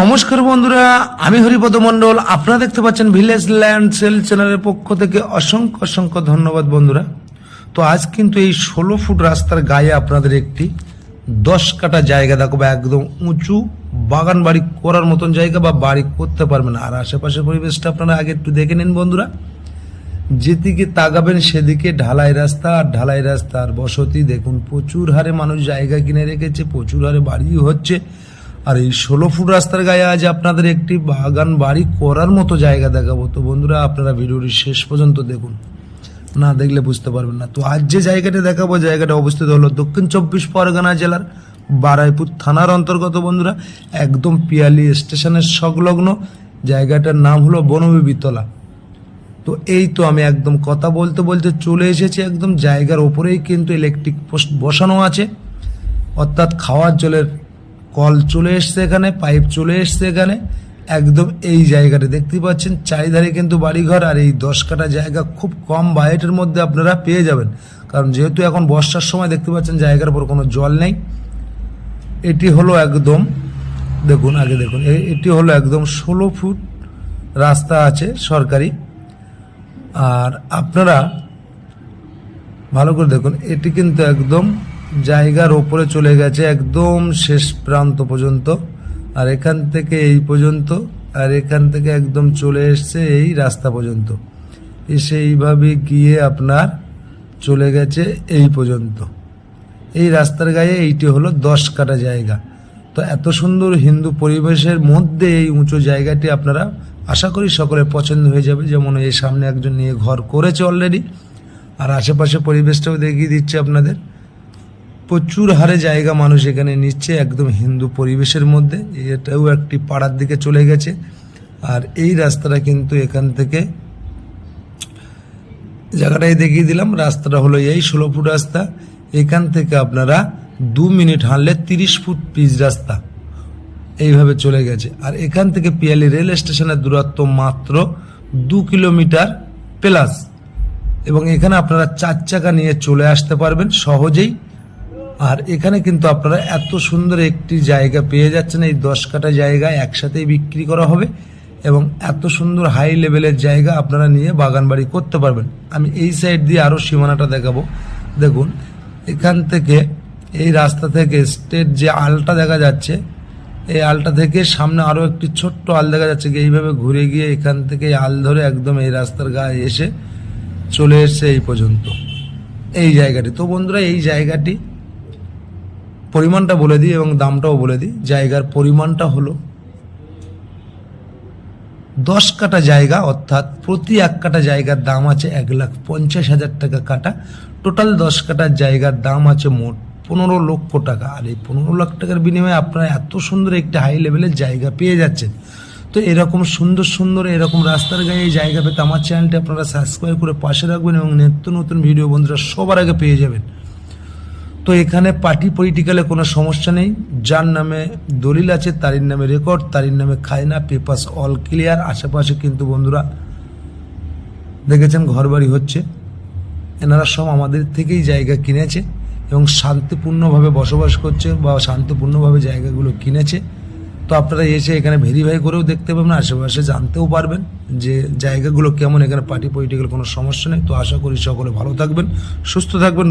নমস্কার বন্ধুরা, আমি হরিপদ মন্ডল আপনারা দেখতে পাচ্ছেন ভিলেজ ল্যান্ড সেল চ্যানেলের পক্ষ থেকে অসংখ্য অসংখ্য ধন্যবাদ বন্ধুরা। তো আজ কিন্তু এই ষোলো ফুট রাস্তার গায়ে আপনাদের একটি দশ কাটা জায়গা দেখাবো একদম উঁচু বাগান বাড়ি করার মতন জায়গা বা বাড়ি করতে পারবেন আর আশেপাশের পরিবেশটা আপনারা আগে একটু দেখে নিন বন্ধুরা। যেদিকে তাকাবেন সেদিকে ঢালাই রাস্তা, আর ঢালাই রাস্তা আর বসতি দেখুন, প্রচুর হারে মানুষ জায়গা কিনে রেখেছে, প্রচুর হারে বাড়ি হচ্ছে। আর এই ষোলো ফুট রাস্তার গায়ে আজ আপনাদের একটি বাগান বাড়ি করার মতো জায়গা দেখাবো। তো বন্ধুরা, আপনারা ভিডিওটি শেষ পর্যন্ত দেখুন। না দেখলে বুঝতে পারবেন না। তো আজ যে জায়গাটা দেখাবো, জায়গাটা অবস্থিত হলো দক্ষিণ চব্বিশ পরগনা জেলার বারাইপুর থানার অন্তর্গত বন্ধুরা, একদম পিয়ালি স্টেশনের সংলগ্ন। জায়গাটার নাম হলো বনবিবিতলা তো এই তো আমি একদম কথা বলতে বলতে চলে এসেছি। একদম জায়গার ওপরেই কিন্তু ইলেকট্রিক পোস্ট বসানো আছে। অর্থাৎ খাওয়ার জলের কল চলে এসছে এখানে, পাইপ চলে এসছে এখানে। একদম এই জায়গাটা দেখতে পাচ্ছেন, চারিধারে কিন্তু বাড়িঘর আর এই দশ কাটা জায়গা খুব কম বাজেটের মধ্যে আপনারা পেয়ে যাবেন। কারণ যেহেতু এখন বর্ষার সময় দেখতে পাচ্ছেন, জায়গার উপর কোনো জল নেই। এটি হলো একদম, দেখুন আগে দেখুন এটি হলো একদম ষোলো ফুট রাস্তা আছে সরকারি। আর আপনারা ভালো করে দেখুন, এটি কিন্তু একদম জায়গার ওপরে চলে গেছে একদম শেষ প্রান্ত পর্যন্ত। আর এখান থেকে এই পর্যন্ত, আর এখান থেকে একদম চলে এসছে এই রাস্তা পর্যন্ত। এসে এইভাবে গিয়ে আপনার চলে গেছে এই পর্যন্ত। এই রাস্তার গায়ে এইটি হলো দশ কাটা জায়গা। তো এত সুন্দর হিন্দু পরিবেশের মধ্যে এই উঁচু জায়গাটি আপনারা আশা করি সকলের পছন্দ হয়ে যাবে। যেমন এই সামনে একজন নিয়ে ঘর করেছে অলরেডি আর আশেপাশে পরিবেশটাও দেখিয়ে দিচ্ছে আপনাদের। প্রচুর হারে জায়গা মানুষ এখানে নিচ্ছে একদম হিন্দু পরিবেশের মধ্যে। এটাও একটি পাড়ার দিকে চলে গেছে। আর এই রাস্তাটা কিন্তু এখান থেকে জায়গাটাই দেখিয়ে দিলাম। রাস্তাটা হলো এই ষোলো ফুট রাস্তা। এখান থেকে আপনারা দু মিনিট হাঁটলে তিরিশ ফুট পিচ রাস্তা এইভাবে চলে গেছে। আর এখান থেকে পিয়ালি রেল স্টেশনের দূরত্ব মাত্র দু কিলোমিটার প্লাস। এবং এখানে আপনারা চার চাকা নিয়ে চলে আসতে পারবেন সহজেই। আর এখানে কিন্তু আপনারা এত সুন্দর একটি জায়গা পেয়ে যাচ্ছেন, এই দশ কাটা জায়গা একসাথেই বিক্রি করা হবে এবং এত সুন্দর হাই লেভেলের জায়গা আপনারা নিয়ে বাগান বাড়ি করতে পারবেন। আমি এই সাইড দিয়ে আরও সীমানাটা দেখাবো। দেখুন, এখান থেকে এই রাস্তা থেকে স্টেট যে আলটা দেখা যাচ্ছে, এই আলটা থেকে সামনে আরও একটি ছোট্ট আল দেখা যাচ্ছে এইভাবে ঘুরে গিয়ে এখান থেকে আল ধরে একদম এই রাস্তার গায়ে এসে চলে এসছে এই পর্যন্ত। এই জায়গাটি। তো বন্ধুরা, এই জায়গাটি পরিমাণটা বলে দিই এবং দামটাও বলে দিই। জায়গার পরিমাণটা হলো দশ কাটা জায়গা, অর্থাৎ প্রতি এক কাটা জায়গার দাম আছে এক লাখ পঞ্চাশ হাজার টাকা কাটা। টোটাল দশ কাটার জায়গার দাম আছে মোট পনেরো লক্ষ টাকা। আর এই পনেরো লাখ টাকার বিনিময়ে আপনারা এত সুন্দর একটি হাই লেভেলের জায়গা পেয়ে যাচ্ছেন। তো এরকম সুন্দর সুন্দর এরকম রাস্তার গায়ে এই জায়গা পেতে আমার চ্যানেলটি আপনারা সাবস্ক্রাইব করে পাশে রাখবেন এবং নিত্য নতুন ভিডিও বন্ধুরা সবার আগে পেয়ে যাবেন। তো এখানে পার্টি পলিটিক্যালে কোনো সমস্যা নেই। যার নামে দলিল আছে তারির নামে রেকর্ড তারির নামে খায়না পেপাস অল ক্লিয়ার আশেপাশে কিন্তু বন্ধুরা দেখেছেন ঘরবাড়ি হচ্ছে। এনারা সব আমাদের থেকেই জায়গা কিনেছে এবং শান্তিপূর্ণভাবে বসবাস করছে বা শান্তিপূর্ণভাবে জায়গাগুলো কিনেছে। তো আপনারা এসে এখানে ভেরিফাই করেও দেখতে পাবেন, আশেপাশে জানতেও পারবেন যে জায়গাগুলো কেমন। এখানে পার্টি পলিটিক্যাল কোনো সমস্যা নেই। তো আশা করি সকলে ভালো থাকবেন, সুস্থ থাকবেন।